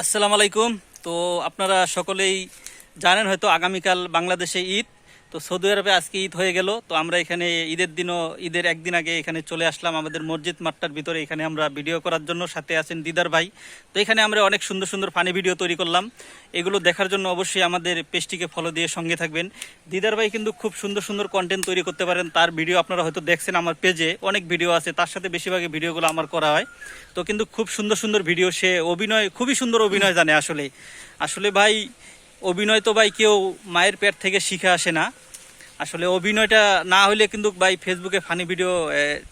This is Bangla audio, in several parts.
আসসালামু আলাইকুম। তো আপনারা সকলেই জানেন হয়তো আগামীকাল বাংলাদেশে ঈদ। তো সৌদি আরবে আজকে ঈদ হয়ে গেল। তো আমরা এখানে ঈদের দিনও, ঈদের একদিন আগে এখানে চলে আসলাম আমাদের মসজিদ মাঠটার ভিতরে। এখানে আমরা ভিডিও করার জন্য সাথে আছেন দিদার ভাই। তো এখানে আমরা অনেক সুন্দর সুন্দর ফানি ভিডিও তৈরি করলাম। এগুলো দেখার জন্য অবশ্যই আমাদের পেজটিকে ফলো দিয়ে সঙ্গে থাকবেন। দিদার ভাই কিন্তু খুব সুন্দর সুন্দর কন্টেন্ট তৈরি করতে পারেন। তার ভিডিও আপনারা হয়তো দেখছেন আমার পেজে অনেক ভিডিও আছে। তার সাথে বেশিরভাগই ভিডিওগুলো আমার করা হয়। তো কিন্তু খুব সুন্দর সুন্দর ভিডিও। সে অভিনয়, খুবই সুন্দর অভিনয় জানে আসলে। আসলে ভাই অভিনয় তো ভাই কেউ মায়ের পেট থেকে শিখে আসে না। আসলে অভিনয়টা না হলে কিন্তু ভাই ফেসবুকে ফানি ভিডিও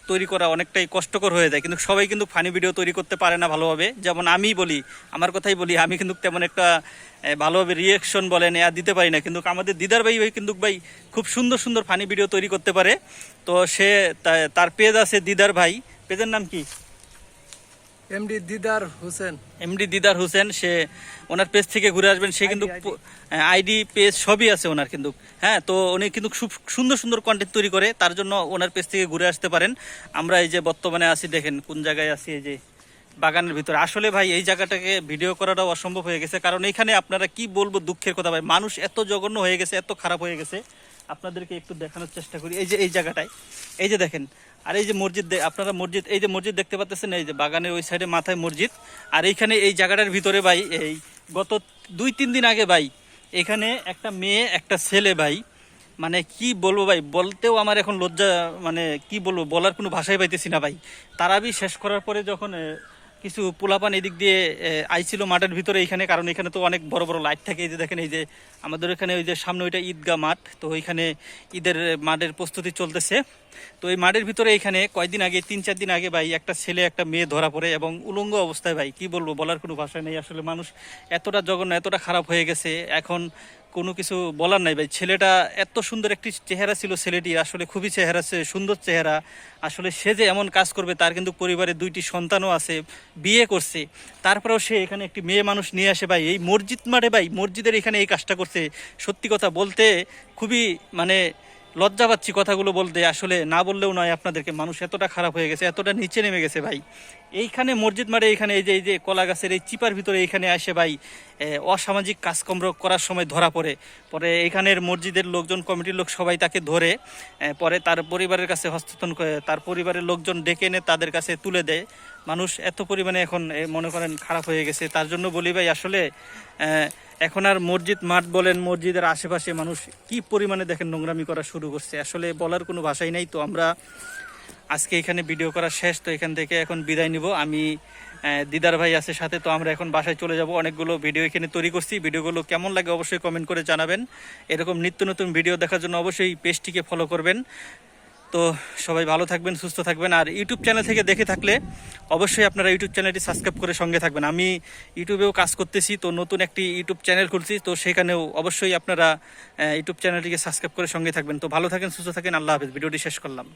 তৈরি করা অনেকটাই কষ্টকর হয়ে যায়। কিন্তু সবাই কিন্তু ফানি ভিডিও তৈরি করতে পারে না ভালোভাবে। যেমন আমি বলি, আমার কথাই বলি, আমি কিন্তু তেমন একটা ভালোভাবে রিয়েকশন বলেন আর দিতে পারি না। কিন্তু আমাদের দিদার ভাই ভাই কিন্তু ভাই খুব সুন্দর সুন্দর ফানি ভিডিও তৈরি করতে পারে। তো সে তার পেজ আছে দিদার ভাই। পেজের নাম কি? এমডি দিদার হোসেন এমডি দিদার হোসেন সে ওনার পেজ থেকে ঘুরে আসবেন। সে কিন্তু আইডি পেজ সবই আছে ওনার কিন্তু। হ্যাঁ তো উনি কিন্তু খুব সুন্দর সুন্দর কন্টেন্ট তৈরি করে তার জন্য ওনার পেজ থেকে ঘুরে আসতে পারেন। আমরা এই যে বর্তমানে আছি দেখেন কোন জায়গায় আছি এই যে বাগানের ভিতরে। আসলে ভাই এই জায়গাটাকে ভিডিও করাটাও অসম্ভব হয়ে গেছে। কারণ এখানে আপনারা কি বলব দুঃখের কথা ভাই মানুষ এত জঘন্য হয়ে গেছে এত খারাপ হয়ে গেছে। আপনাদেরকে একটু দেখানোর চেষ্টা করি। এই যে এই জায়গাটায়, এই যে দেখেন, আর এই যে মসজিদ আপনারা মসজিদ, এই যে মসজিদ দেখতে পাচ্ছেন এই যে বাগানের ওই সাইডে মাথায় মসজিদ। আর এইখানে এই জায়গাটার ভিতরে ভাই, এই গত দুই তিন দিন আগে ভাই, এখানে একটা মেয়ে, একটা ছেলে ভাই মানে কি বলব ভাই, বলতেও আমার এখন লজ্জা মানে কি বলব, বলার কোনো ভাষাই পাইতেছি না ভাই। তারাবি শেষ করার পরে যখন কিছু পোলাপান এদিক দিয়ে আইছিল মাঠের ভিতরে এখানে, কারণ এখানে তো অনেক বড় বড় লাইট থাকে। এই যে দেখেন, এই যে আমাদের এখানে ওই যে সামনে ওইটা ঈদগাহ মাঠ, তো ওইখানে ঈদের মাঠের প্রস্তুতি চলতেছে। তো এই মাঠের ভিতরে এখানে কয়েকদিন আগে, তিন চার দিন আগে ভাই, একটা ছেলে, একটা মেয়ে ধরা পড়ে এবং উলঙ্গ অবস্থায় ভাই, কি বলব, বলার কোনো ভাষা নেই। আসলে মানুষ এতটা জঘন্য, এতটা খারাপ হয়ে গেছে। এখন কোনো কিছু বলার নাই ভাই। ছেলেটা এত সুন্দর একটি চেহারা ছিল ছেলেটি, আসলে খুবই চেহারা সুন্দর চেহারা। আসলে সে যে এমন কাজ করবে তার কিন্তু পরিবারে দুইটি সন্তানও আছে, বিয়ে করছে। তারপরেও সে এখানে একটি মেয়ে মানুষ নিয়ে আসে ভাই। এই মসজিদ মাঠে ভাই, মসজিদের এখানে এই কাজটা করছে। সত্যি কথা বলতে খুবই মানে লজ্জা পাচ্ছি কথাগুলো বলতে। আসলে না বললেও নয় আপনাদেরকে, মানুষ এতটা খারাপ হয়ে গেছে, এতটা নিচে নেমে গেছে ভাই। এইখানে মসজিদ মারে এইখানে এই যে এই যে কলা গাছের এই চিপার ভিতরে এইখানে আসে ভাই অসামাজিক কাজকর্ম করার সময় ধরা পড়ে। পরে এখানের মসজিদের লোকজন, কমিটির লোক সবাই তাকে ধরে পরে তার পরিবারের কাছে হস্তান্তর করে, তার পরিবারের লোকজন ডেকে এনে তাদের কাছে তুলে দেয়। মানুষ এত পরিমাণে এখন মনে করেন খারাপ হয়ে গেছে। তার জন্য বলি ভাই, আসলে এখন আর মসজিদ মাঠ বলেন, মসজিদের আশেপাশে মানুষ কি পরিমাণে দেখেন নোংরামি করা শুরু করছে? আসলে বলার কোনো ভাষাই নাই তো। আমরা আজকে এখানে ভিডিও করা শেষ, তো এখান থেকে এখন বিদায় নিব। আমি দিদার ভাই আছে সাথে, তো আমরা এখন বাসায় চলে যাব। অনেকগুলো ভিডিও এখানে তৈরি করছি। ভিডিওগুলো কেমন লাগে অবশ্যই কমেন্ট করে জানাবেন। এরকম নিত্য নতুন ভিডিও দেখার জন্য অবশ্যই পেজটিকে ফলো করবেন। তো সবাই ভালো থাকবেন, সুস্থ থাকবেন। আর ইউটিউব চ্যানেল থেকে দেখে থাকলে অবশ্যই আপনারা ইউটিউব চ্যানেলটি সাবস্ক্রাইব করে সঙ্গে থাকবেন। আমি ইউটিউবেও কাজ করতেছি, তো নতুন একটি ইউটিউব চ্যানেল খুলছি, তো সেখানেও অবশ্যই আপনারা ইউটিউব চ্যানেলটিকে সাবস্ক্রাইব করে সঙ্গে থাকবেন। তো ভালো থাকেন, সুস্থ থাকেন। আল্লাহ হাফেজ। ভিডিওটি শেষ করলাম।